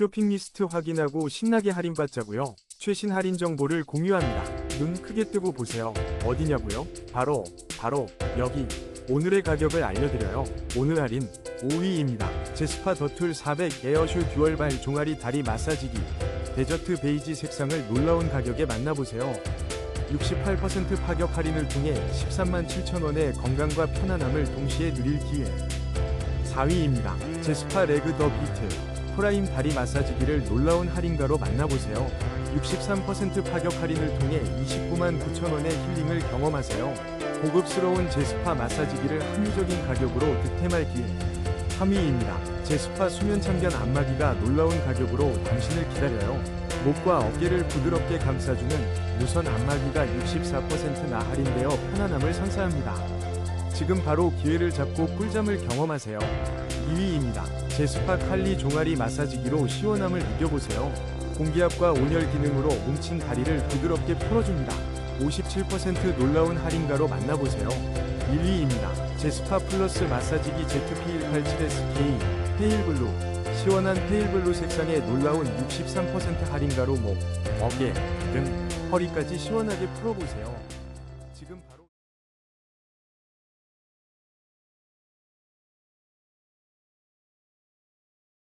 쇼핑 리스트 확인하고 신나게 할인받자고요. 최신 할인 정보를 공유합니다. 눈 크게 뜨고 보세요. 어디냐고요? 바로 바로 여기. 오늘의 가격을 알려드려요. 오늘 할인 5위입니다. 제스파 더툴 400 에어슈 듀얼 발 종아리 다리 마사지기. 데저트 베이지 색상을 놀라운 가격에 만나보세요. 68% 파격 할인을 통해 13만 7천원의 건강과 편안함을 동시에 누릴 기회. 4위입니다. 제스파 레그 더 비트 프라임 다리 마사지기를 놀라운 할인가로 만나보세요. 63% 파격 할인을 통해 29만 9천원의 힐링을 경험하세요. 고급스러운 제스파 마사지기를 합리적인 가격으로 득템할 기회. 3위입니다. 제스파 수면 참견 안마기가 놀라운 가격으로 당신을 기다려요. 목과 어깨를 부드럽게 감싸주는 무선 안마기가 64%나 할인되어 편안함을 선사합니다. 지금 바로 기회를 잡고 꿀잠을 경험하세요. 2위입니다. 제스파 칼리 종아리 마사지기로 시원함을 느껴보세요. 공기압과 온열 기능으로 뭉친 다리를 부드럽게 풀어줍니다. 57% 놀라운 할인가로 만나보세요. 1위입니다. 제스파 플러스 마사지기 ZP187SK 페일블루 시원한 페일블루 색상의 놀라운 63% 할인가로 목, 어깨, 등, 허리까지 시원하게 풀어보세요. 지금 바로